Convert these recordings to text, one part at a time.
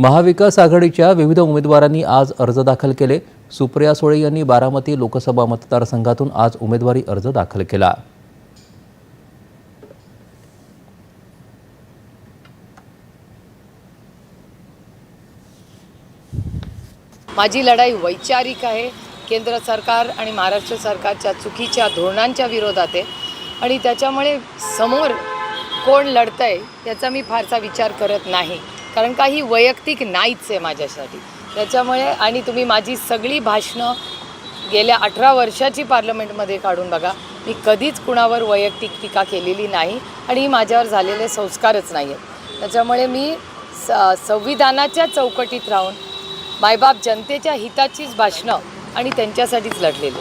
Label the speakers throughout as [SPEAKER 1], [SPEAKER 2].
[SPEAKER 1] महाविकास आघाडीच्या विविध उमेदवारांनी आज अर्ज दाखल केले. सुप्रिया सुळे यांनी बारामती लोकसभा मतदारसंघातून आज उमेदवारी अर्ज दाखल केला.
[SPEAKER 2] माझी लढाई वैचारिक आहे. केंद्र सरकार आणि महाराष्ट्र सरकारच्या चुकीच्या धोरणांच्या विरोधात आहे. आणि त्याच्यामुळे समोर कोण लढतं आहे याचा मी फारसा विचार करत नाही. कारण काही वैयक्तिक नाहीच आहे माझ्यासाठी. त्याच्यामुळे आणि तुम्ही माझी सगळी भाषणं गेल्या अठरा वर्षाची पार्लमेंटमध्ये काढून बघा. मी कधीच कुणावर वैयक्तिक टीका केलेली नाही आणि ही माझ्यावर झालेले संस्कारच नाही आहेत त्याच्यामुळे मी स संविधानाच्या चौकटीत राहून मायबाप जनतेच्या हिताचीच भाषणं आणि त्यांच्यासाठीच लढलेली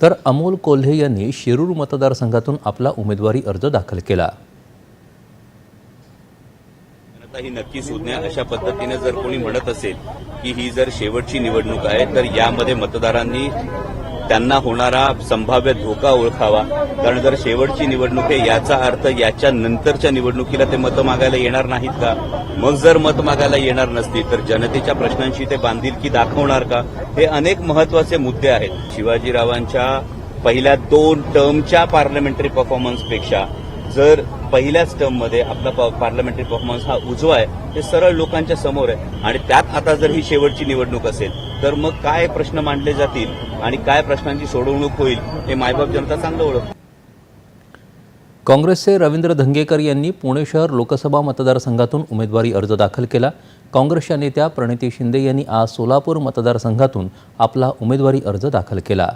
[SPEAKER 1] तर अमोल कोल्हे यांनी शिरूर मतदारसंघातून आपला उमेदवारी अर्ज दाखल केला.
[SPEAKER 3] जनता ही नक्की सुज्ञा अशा पद्धतीने जर कोणी म्हणत असेल की ही जर शेवटची निवडणूक आहे तर यामध्ये मतदारांनी त्यांना होणारा संभाव्य धोका ओळखावा. कारण जर शेवटची निवडणूक आहे याचा अर्थ याच्या नंतरच्या निवडणुकीला ते मतं मागायला येणार नाहीत का? मग जर मत मागायला येणार नसतील तर जनतेच्या प्रश्नांशी ते बांधिलकी दाखवणार का? हे अनेक महत्त्वाचे मुद्दे आहेत. शिवाजीरावांच्या पहिल्या दोन टर्मच्या पार्लमेंटरी परफॉर्मन्सपेक्षा जर पहिल्याच टर्ममध्ये आपला पार्लमेंटरी परफॉर्मन्स हा उजवा आहे हे सरळ लोकांच्या समोर आहे. आणि त्यात आता जर ही शेवटची निवडणूक असेल तर मग काय प्रश्न मांडले जातील आणि काय प्रश्नांची सोडवणूक होईल हे मायबाप जनता चांगलं ओळख
[SPEAKER 1] काँग्रेसचे रवींद्र धंगेकर यांनी पुणे शहर लोकसभा मतदारसंघातून उमेदवारी अर्ज दाखल केला. काँग्रेसच्या नेत्या प्रणिती शिंदे यांनी आज सोलापूर मतदारसंघातून आपला उमेदवारी अर्ज दाखल केला.